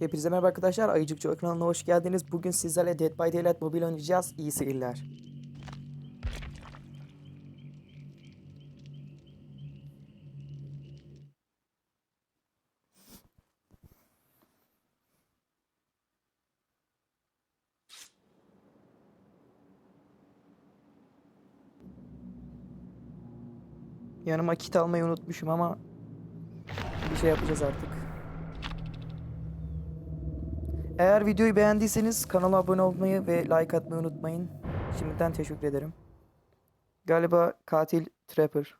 Hepinize merhaba arkadaşlar. Ayıcık Joy kanalına hoş geldiniz. Bugün sizlerle Dead by Daylight Mobile oynayacağız. İyi seyirler. Yanıma kit almayı unutmuşum ama bir şey yapacağız artık. Eğer videoyu beğendiyseniz kanala abone olmayı ve like atmayı unutmayın. Şimdiden teşekkür ederim. Galiba katil Trapper.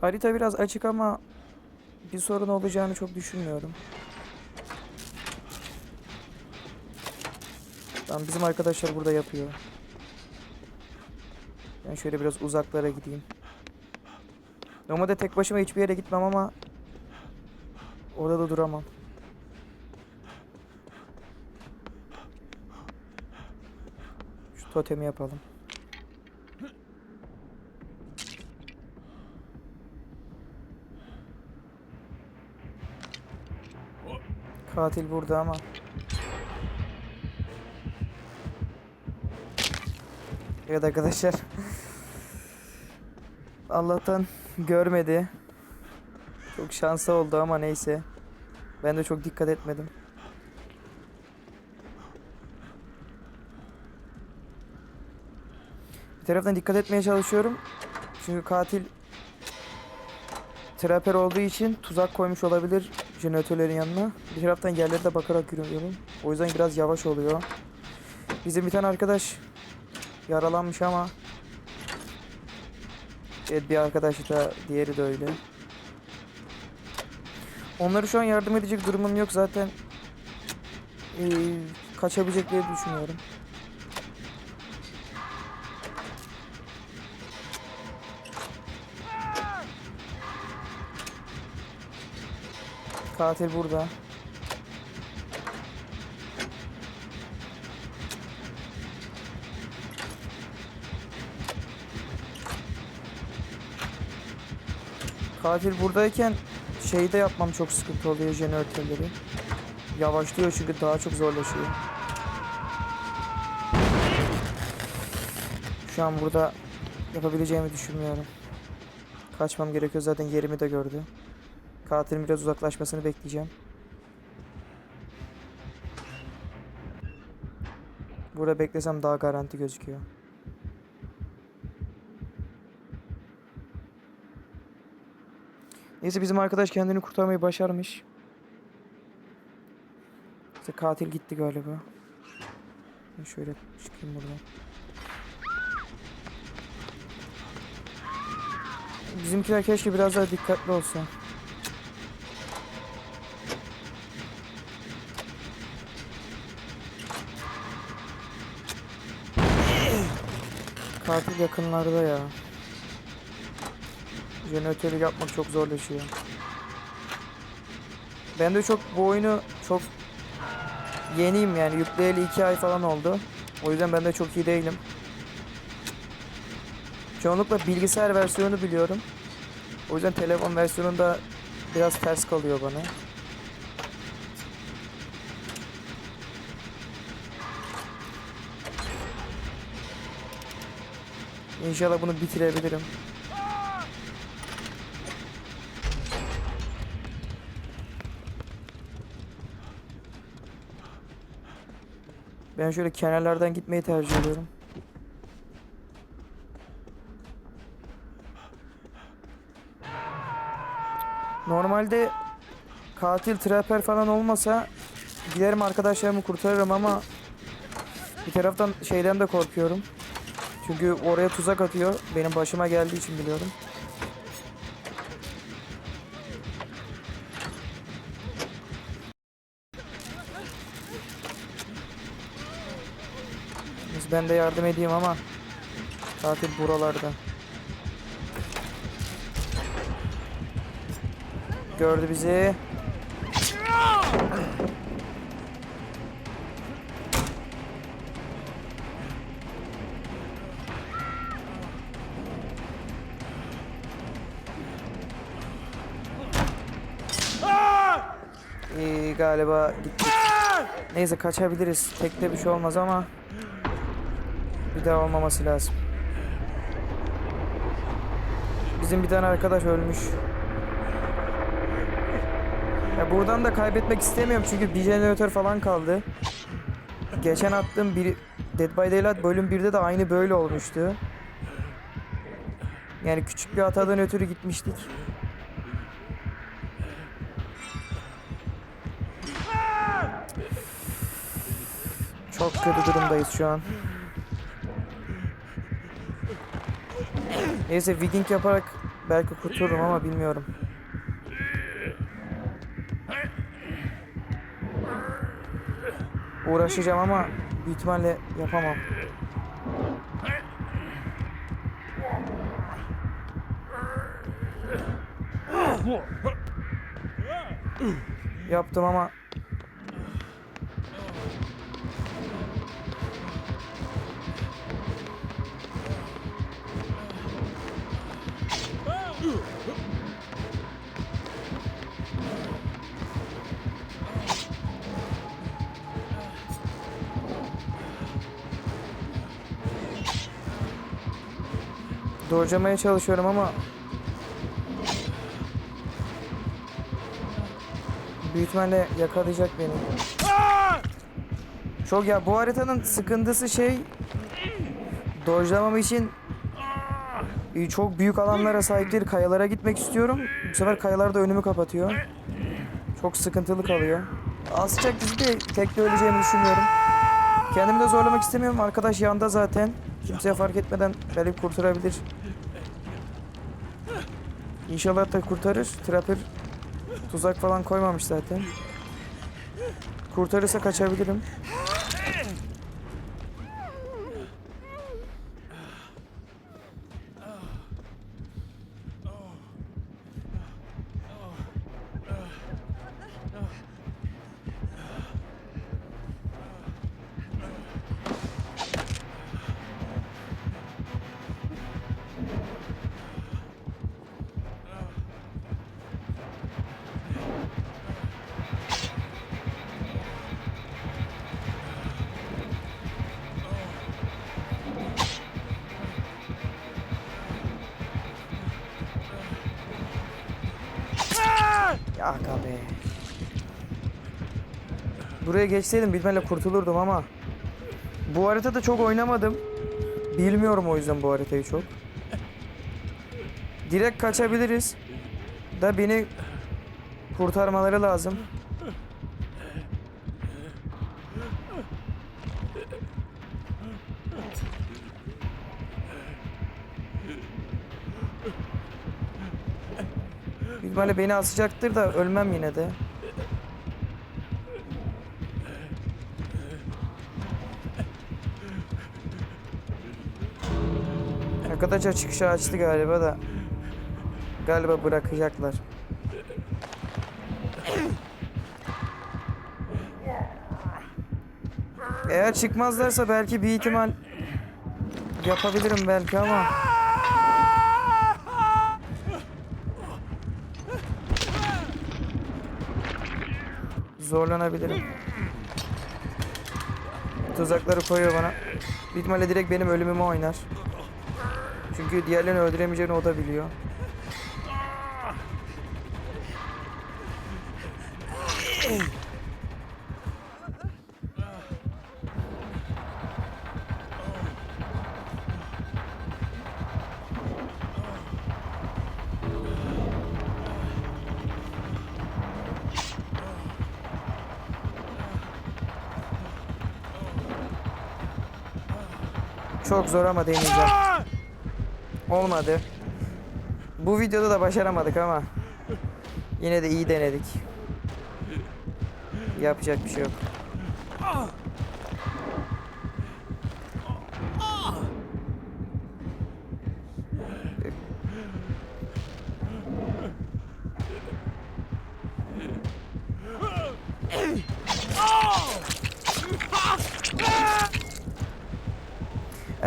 Harita biraz açık ama bir sorun olacağını çok düşünmüyorum. Tamam bizim arkadaşlar burada yapıyor. Ben şöyle biraz uzaklara gideyim. Normalde tek başıma hiçbir yere gitmem ama orada da duramam. Şu totemi yapalım. Katil burada ama. Evet arkadaşlar. Allah'tan görmedi. Çok şanslı oldu ama neyse. Ben de çok dikkat etmedim. Bir taraftan dikkat etmeye çalışıyorum. Çünkü katil Trapper olduğu için tuzak koymuş olabilir jeneratörlerin yanına. Bir taraftan yerlere de bakarak yürüyorum. O yüzden biraz yavaş oluyor. Bizim bir tane arkadaş yaralanmış ama Evet bir arkadaş da diğeri de öyle. Onları şu an yardım edecek durumum yok zaten. Ee, kaçabilecekleri düşünüyorum. Katil burada. Katil buradayken şeyi de yapmam çok sıkıntı oluyor jeneratörleri. Yavaşlıyor çünkü daha çok zorlaşıyor. Şu an burada yapabileceğimi düşünmüyorum. Kaçmam gerekiyor zaten yerimi de gördü. Katilin biraz uzaklaşmasını bekleyeceğim. Burada beklesem daha garanti gözüküyor. Neyse bizim arkadaş kendini kurtarmayı başarmış. İşte katil gitti galiba. Ben şöyle çıkayım buradan. Bizimkiler keşke biraz daha dikkatli olsa. Katil yakınlarda ya. Jeneratörü yapmak çok zorlaşıyor. Ben de çok bu oyunu çok yeniyim yani yükleyeli 2 ay falan oldu. O yüzden ben de çok iyi değilim. Çoğunlukla bilgisayar versiyonu biliyorum. O yüzden telefon versiyonunda biraz ters kalıyor bana. İnşallah bunu bitirebilirim. Ben şöyle kenarlardan gitmeyi tercih ediyorum. Normalde katil, trapper falan olmasa giderim arkadaşlarımı kurtarırım ama bir taraftan şeyden de korkuyorum. Çünkü oraya tuzak atıyor. Benim başıma geldiği için biliyorum. Biz ben de yardım edeyim ama katil buralarda. Gördü bizi. Galiba gittik. Neyse kaçabiliriz. Tekte bir şey olmaz ama bir daha olmaması lazım. Bizim bir tane arkadaş ölmüş. Ya buradan da kaybetmek istemiyorum çünkü bir jeneratör falan kaldı. Geçen attığım bir Dead by Daylight bölüm 1'de de aynı böyle olmuştu. Yani küçük bir hatadan ötürü gitmiştik. Çok kötü durumdayız şu an. Neyse Viking yaparak belki kurtulurum ama bilmiyorum. Uğraşacağım ama büyük ihtimalle yapamam. Yaptım ama Doğrucamaya çalışıyorum ama Büyük ihtimalle yakalayacak beni. Çok ya bu haritanın sıkıntısı şey Dojlamam için çok büyük alanlara sahip değil. Kayalara gitmek istiyorum. Bu sefer kayalar da önümü kapatıyor. Çok sıkıntılı kalıyor. Asacak bizi de tek de öleceğimi düşünmüyorum. Kendimi de zorlamak istemiyorum. Arkadaş yanda zaten. Kimseye fark etmeden belki kurtarabilir. İnşallah da kurtarır. Trapper tuzak falan koymamış zaten. Kurtarırsa kaçabilirim. Ya aga be. Buraya geçseydim bilmem kurtulurdum ama bu haritada çok oynamadım. Bilmiyorum o yüzden bu haritayı çok. Direkt kaçabiliriz. Da beni kurtarmaları lazım. Büyük ihtimalle beni asacaktır da ölmem yine de. Arkadaşlar çıkışı açtı galiba da. Galiba bırakacaklar. Eğer çıkmazlarsa belki bir ihtimal yapabilirim belki ama zorlanabilirim. Tuzakları koyuyor bana. Büyük ihtimalle direkt benim ölümümü oynar. Çünkü diğerlerini öldüremeyeceğini o da biliyor. Çok zor ama deneyeceğim. Olmadı. Bu videoda da başaramadık ama yine de iyi denedik. Yapacak bir şey yok.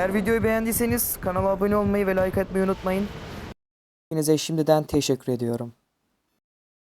Eğer videoyu beğendiyseniz kanala abone olmayı ve like atmayı unutmayın. Hepinize şimdiden teşekkür ediyorum.